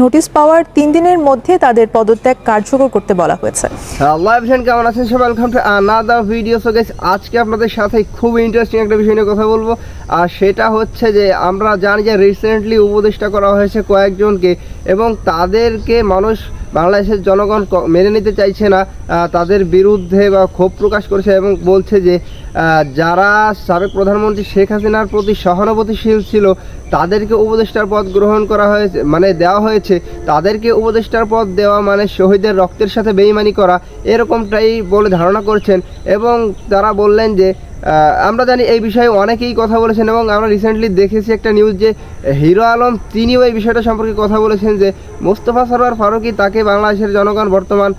Notice পাওয়ার তিন দিনের মধ্যে তাদের পদত্যাগ কার্যকর করতে বলা হয়েছে। হ্যালো এভরিওয়ান কেমন আছেন সবাই? Welcome to another video so guys আজকে আপনাদের সাথে খুব ইন্টারেস্টিং একটা বিষয় নিয়ে কথা বলব। আর সেটা হচ্ছে যে, আমরা জানি যে রিসেন্টলি উপদেষ্টা করা হয়েছে কয়েকজনকে এবং তাদেরকে মানুষ বাংলাদেশের জনগণ মেনে নিতে চাইছে না। তাদের বিরুদ্ধে বা ক্ষোভ প্রকাশ করেছে এবং বলছে যে যারা সাবেক প্রধানমন্ত্রী শেখ হাসিনার প্রতি সহানুভূতিশীল ছিল, তাদেরকে উপদেষ্টার পদ গ্রহণ করা হয়েছে মানে দেওয়া হয়েছে। তাদেরকে উপদেষ্টার পদ দেওয়া মানে শহীদের রক্তের সাথে বেইমানি করা, এরকমটাই বলে ধারণা করছেন। এবং তারা বললেন যে আমরা জানি এই বিষয়ে অনেকেই কথা বলেছেন এবং আমরা রিসেন্টলি দেখেছি একটা নিউজ যে, হিরো আলম তিনিও এই বিষয়টা সম্পর্কে কথা বলেছেন যে, মোস্তফা সরোয়ার ফারুকি তাকে বাংলাদেশের জনগণ বর্তমান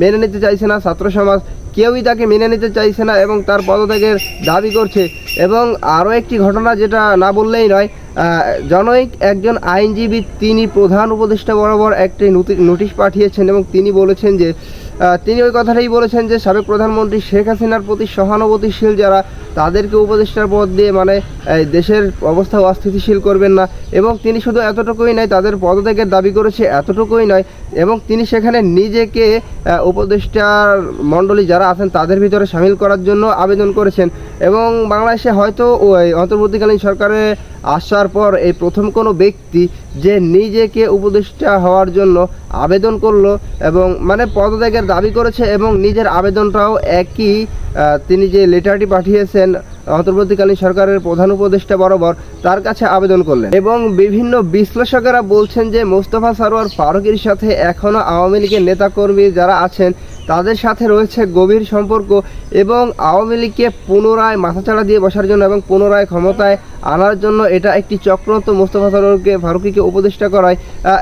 মেনে নিতে চাইছে না ছাত্র সমাজ। কেউই তাকে মেনে নিতে চাইছে না এবং তার পদত্যাগের দাবি করছে। এবং আরও একটি ঘটনা যেটা না বললেই নয় জনৈক একজন আইনজীবী, তিনি প্রধান উপদেষ্টা বরাবর একটি নোটি- নোটিশ পাঠিয়েছেন এবং তিনি বলেছেন যে তিনি ওই কথাটাই বলেছেন যে সাবেক প্রধানমন্ত্রী শেখ হাসিনার প্রতি সহানুভূতিশীল যারা, তাদেরকে উপদেষ্টার পদ দিয়ে মানে দেশের অবস্থা অস্থিতিশীল করবেন না। এবং তিনি শুধু এতটুকুই নয়, তাদের পদত্যাগের দাবি করেছে এতটুকুই নয়, এবং তিনি সেখানে নিজেকে উপদেষ্টার মণ্ডলী যারা আছেন তাদের ভিতরে সামিল করার জন্য আবেদন করেছেন। এবং বাংলাদেশে হয়তো ওই অন্তর্বর্তীকালীন সরকারে আসার পর এই প্রথম কোনো ব্যক্তি যে নিজেকে উপদেষ্টা হওয়ার জন্য আবেদন করল এবং মানে পদত্যাগের দাবি করেছে এবং নিজের আবেদনটাও একই তিনি যে লেটারটি পাঠিয়েছেন অন্তর্বর্তীকালীন সরকারের প্রধান উপদেষ্টা বরাবর, তার কাছে আবেদন করলেন। এবং বিভিন্ন বিশ্লেষকেরা বলছেন যে মোস্তফা সারোয়ার ফারুকের সাথে এখনও আওয়ামী লীগের নেতাকর্মী যারা আছেন তাদের সাথে রয়েছে গভীর সম্পর্ক এবং আওয়ামী লীগকে পুনরায় মাথাচাড়া দিয়ে বসার জন্য এবং পুনরায় ক্ষমতায় আনার জন্য এটা একটি চক্রান্ত। মোস্তফা সরোয়ারকে ফারুকিকে উপদেষ্টা করায়।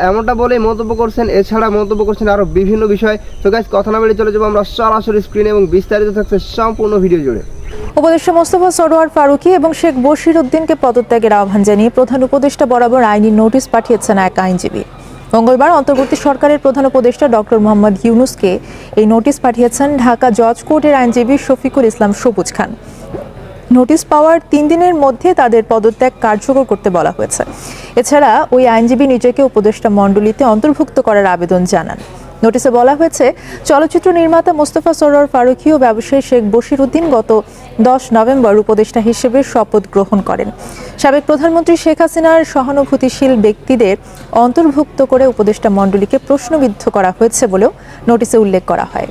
এমনটা বলে মন্তব্য করছেন। এছাড়া মন্তব্য করছেন আরও বিভিন্ন বিষয়। তো গাইজ কথা না বেরিয়ে চলে যাব আমরা সরাসরি স্ক্রিনে এবং বিস্তারিত থাকছে সম্পূর্ণ ভিডিও জুড়ে। উপদেষ্টা মোস্তফা সরোয়ার, ফারুকি এবং শেখ বশির উদ্দিনকে পদত্যাগের আহ্বান জানিয়ে প্রধান উপদেষ্টা বরাবর আইনি নোটিশ পাঠিয়েছেন এক আইনজীবী। মঙ্গলবার অন্তর্বর্তী সরকারের প্রধান উপদেষ্টা ডক্টর মোহাম্মদ ইউনুসকে এই নোটিশ পাঠিয়েছেন ঢাকা জজ কোর্টের আইনজীবী শফিকুল ইসলাম সবুজ খান। নোটিশ পাওয়ার তিন দিনের মধ্যে তাদের পদত্যাগ কার্যকর করতে বলা হয়েছে। এছাড়া ওই আইনজীবী নিজেকে উপদেষ্টা মণ্ডলীতে অন্তর্ভুক্ত করার আবেদন জানান। নোটিশে বলা হয়েছে, চলচ্চিত্র নির্মাতা মোস্তফা সরোয়ার ফারুকি ও ব্যবসায়ী শেখ বশির উদ্দিন গত দশ নভেম্বর উপদেষ্টা হিসেবে শপথ গ্রহণ করেন। সাবেক প্রধানমন্ত্রী শেখ হাসিনার সহানুভূতিশীল ব্যক্তিদের অন্তর্ভুক্ত করে উপদেষ্টা মণ্ডলীকে প্রশ্নবিদ্ধ করা হয়েছে বলেও নোটিশে উল্লেখ করা হয়।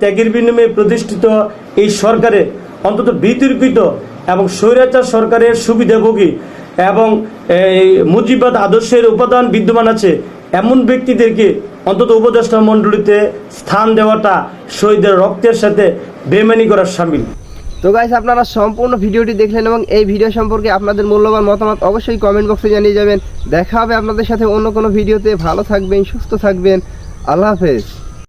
ত্যাগের বিনিময়ে প্রতিষ্ঠিত এই সরকারে অন্তত বিতর্কিত এবং স্বৈরাচার সরকারের সুবিধাভোগী এবং এই মুজিবাদ আদর্শের উপাদান বিদ্যমান আছে। এমন ব্যক্তিদেরকে অন্তত উপদেষ্টা মণ্ডলীতে স্থান দেওয়াটা শহীদের রক্তের সাথে বেমানি করার সামিল। তো গাইস আপনারা সম্পূর্ণ ভিডিওটি দেখলেন এবং এই ভিডিও সম্পর্কে আপনাদের মূল্যবান মতামত অবশ্যই কমেন্ট বক্সে জানিয়ে যাবেন। দেখা হবে আপনাদের সাথে অন্য কোনো ভিডিওতে। ভালো থাকবেন, সুস্থ থাকবেন। আল্লাহ হাফেজ।